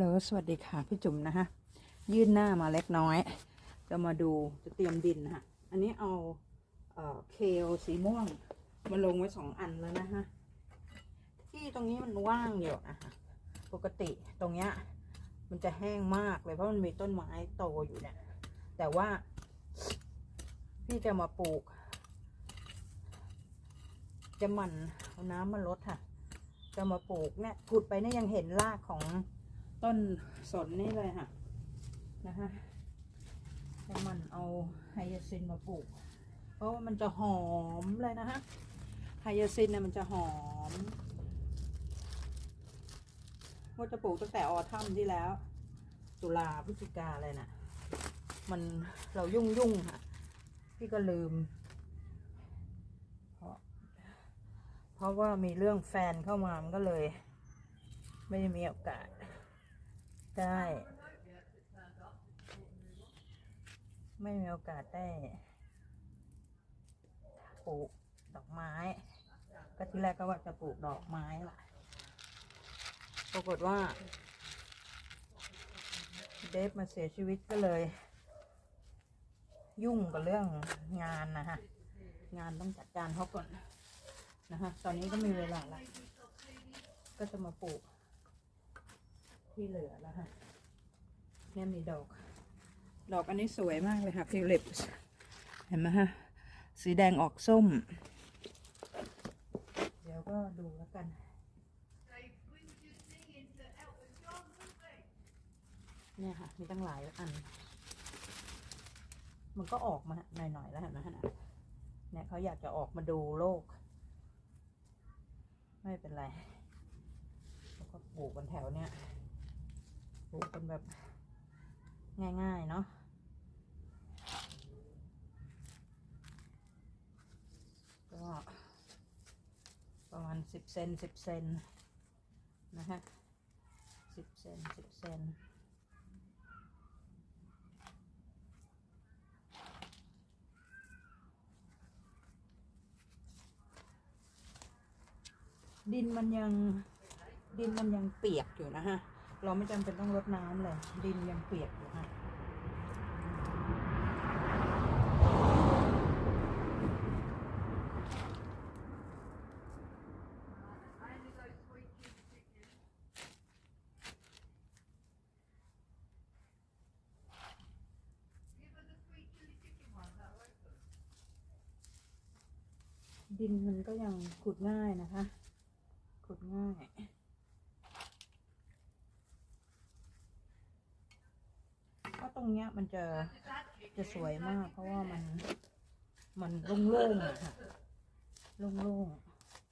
ฮัลโหลสวัสดีค่ะพี่จุ๋มนะฮะยื่นหน้ามาเล็กน้อย จะมาดูจะเตรียมดินนะฮะอันนี้เอาเอ่อเคลสีม่วงมาลงไว้สองอันแล้วนะฮะที่ตรงนี้มันว่างอยู่นะฮะปกติตรงเนี้ยมันจะแห้งมากเลยเพราะมันมีต้นไม้โตอยู่เนี่ยแต่ว่า พี่จะมาปลูก จะหมันเอาน้ำมาลดค่ะ จะมาปลูกเนี่ยขุดไปเนี่ยยังเห็นรากของ ต้นสนนี่เลยค่ะนะคะจะหมันเอาไฮยาซินมาปลูก เพราะว่ามันจะหอมเลยนะคะไฮยาซินเนี่ยมันจะหอมว่าจะปลูกตั้งแต่ออทัมที่แล้ว ตุลาพฤศจิกาเลยน่ะ มันเรายุ่งยุ่งๆค่ะ พี่ก็ลืม เพราะ เพราะว่ามีเรื่องแฟนเข้ามามันก็เลย ไม่ได้มีโอกาส ได้ ไม่มีโอกาสได้ปลูกดอกไม้ ก็ที่แรกก็ว่าจะปลูกดอกไม้ล่ะ ปรากฏว่า เดฟมาเสียชีวิตก็เลย ยุ่งกับเรื่องงานนะฮะ งานต้องจัดการเขาก่อนนะคะตอนนี้ก็มีเวลาละก็จะมาปลูก ที่เหลือแล้วฮะเนี่ยมีดอก ดอกอันนี้สวยมากเลยค่ะฟิลิปเห็นไหมฮะ สีแดงออกส้ม เดี๋ยวก็ดูแล้วกันเนี่ยค่ะ มีตั้งหลายอัน มันก็ออกมาหน่อยๆแล้วเห็นไหมฮะน่ะเนี่ยเขาอยากจะออกมาดูโลก ไม่เป็นไร แล้วก็ปลูกกันแถวเนี้ยป ลูกกันแบบง่าย ๆ เนาะก็ประมาณสิบเซนสิบเซนนะฮะสิบเซนสิบเซนดินมันยังดินมันยังเปียกอยู่นะฮะ เราไม่จำเป็นต้องรดน้ำเลยดินยังเปียกอยู่ฮะดินมันก็ยังขุดง่ายนะคะ ขุดง่าย ก็ตร งเนี้ยมันจะจะสวยมาก เพราะว่ามันมันโล่งๆอะค่ะโล่ง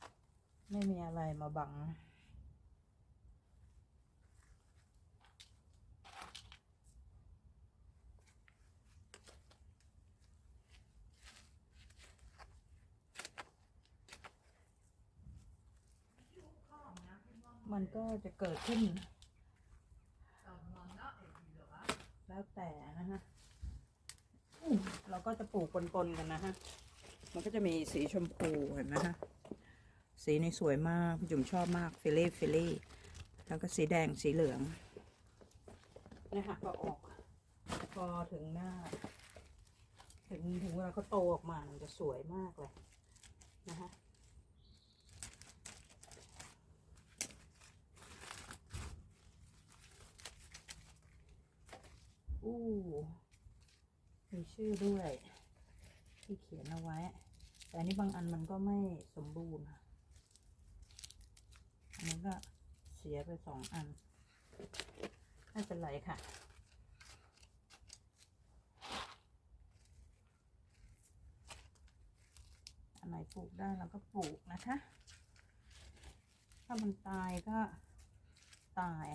ๆไม่มีอะไรมาบัง มันก็จะเกิดขึ้น แล้วแต่นะฮะเราก็จะปลูกปนๆกันนะฮะ มันก็จะมีสีชมพูเห็นไหมฮะ สีนี้สวยมากพี่จุ๋มชอบมากเฟลลี่ฟิลลี่ แล้วก็สีแดงสีเหลืองนี่ค่ะก็ออกพอถึงหน้า ถึงถึงเวลาเขาโตออกมา มันจะสวยมากเลยนะคะ อู้มีชื่อด้วยที่เขียนเอาไว้ แต่อันนี้บางอันมันก็ไม่สมบูรณ์ค่ะอันนี้ก็เสียไปสองอัน ไม่เป็นไรค่ะ อันไหนปลูกได้เราก็ปลูกนะคะ ถ้ามันตายก็ตาย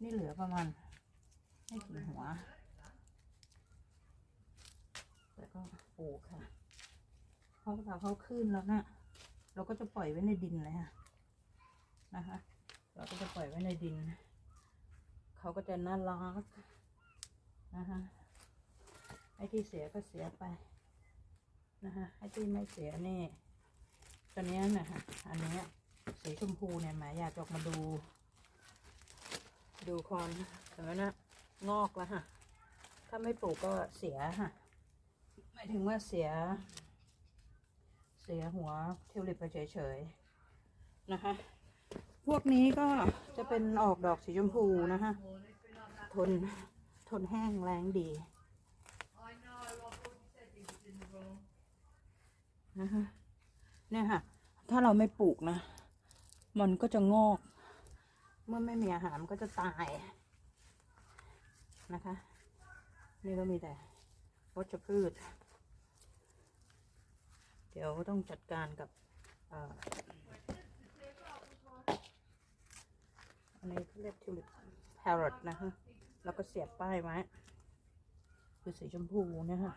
นี่เหลือประมาณ ไม่ถึงหัวแต่ก็ปลูกค่ะเพราะถ้าเขาขึ้นแล้วนะเราก็จะปล่อยไว้ในดินเลยค่ะนะคะ เราก็จะปล่อยไว้ในดิน เขาก็จะน่ารักนะคะไอ้ที่เสียก็เสียไปนะคะไอ้ที่ไม่เสียนี่ตอนนี้นะคะอันนี้สีชมพูเนี่ยหมายอยากจะออกมาดู ดูคอนเห็นไหมนะ งอกแล้วฮะถ้าไม่ปลูกก็เสียฮะหมายถึงว่าเสีย เสียหัวทิวลิปไปเฉยๆนะคะ พวกนี้ก็จะเป็นออกดอกสีชมพูนะคะ ทนทนแห้งแรงดีนะคะเนี่ยค่ะ ถ้าเราไม่ปลูกนะ มันก็จะงอก เมื่อไม่มีอาหารมันก็จะตาย นะคะ นี่ก็มีแต่วัชพืช เดี๋ยวต้องจัดการกับอันนี้เขาเรียกทิวลิปแพร t นะคะ แล้วก็เสียบป้ายไว้คือสีชมพูเนี่ยค่ะ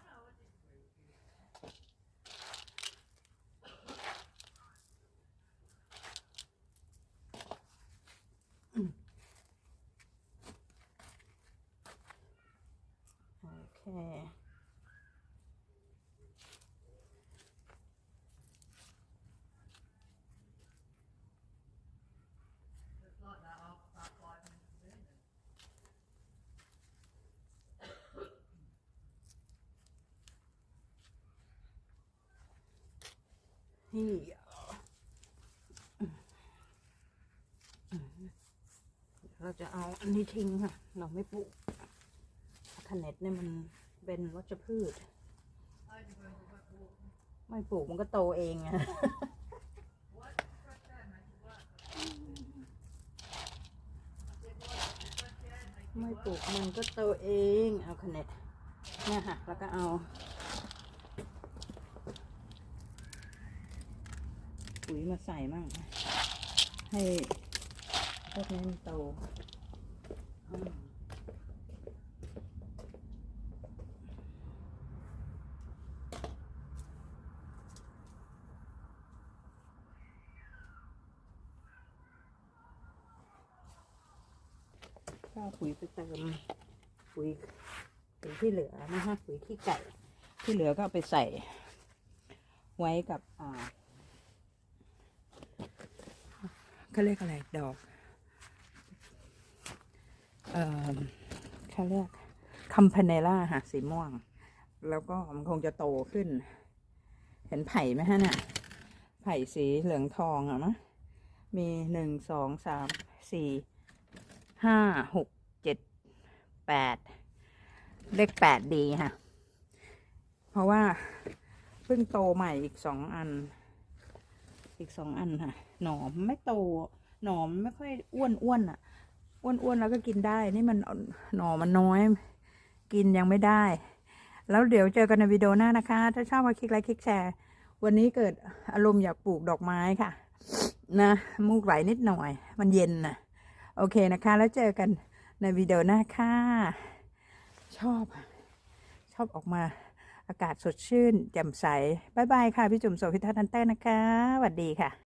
โอเคี่เราจะเอาอันนี้ทิ้งค่ะ เราไม่ปลูกคาเน็ตเนี่ยมันเป็นวัชพืช ไม่ปลูกมันก็โตเองอะไม่ปลูกมันก็โตเอง เอาคาเน็ตเนี่ยค่ะแล้วก็เอา ปุ๋ยมาใส่มั่งให้พวกนี้มันโตก็ปุ๋ยไปเติมปุ๋ยปุ๋ยที่เหลือนะคะปุ๋ยขี้ไก่ ที่เหลือก็เอาไปใส่ไว้กับอ่า เขาเรียกอะไรดอกเอ่อเขาเรียกคัมพาเนล่าค่ะสีม่วง แล้วก็มันคงจะโตขึ้น เห็นไผ่ไหมฮะเนี่ยไผ่สีเหลืองทองอะมะมีหนึ่งสองสามสี่ห้าหกเจ็ดแปดเลขแปดดีค่ะ เพราะว่าเพิ่งโตใหม่อีกสองอัน อีกสองอันค่ะ หนอมไม่โต หนอมไม่ค่อยอ้วนอ้วนอะ อ้วนอ้วนแล้วก็กินได้ นี่มันหนอมันน้อย กินยังไม่ได้ แล้วเดี๋ยวเจอกันในวิดีโอหน้านะคะ ถ้าชอบมาคลิกไลค์คลิกแชร์ วันนี้เกิดอารมณ์อยากปลูกดอกไม้ค่ะ นะ มูกไหลนิดหน่อย มันเย็นนะโอเคนะคะ แล้วเจอกันในวิดีโอหน้าค่ะ ชอบ ชอบออกมาอากาศสดชื่นแจ่มใสบายบายค่ะ พี่จุ๋มโสภิทัศน์ทันเต้นะคะสวัสดีค่ะ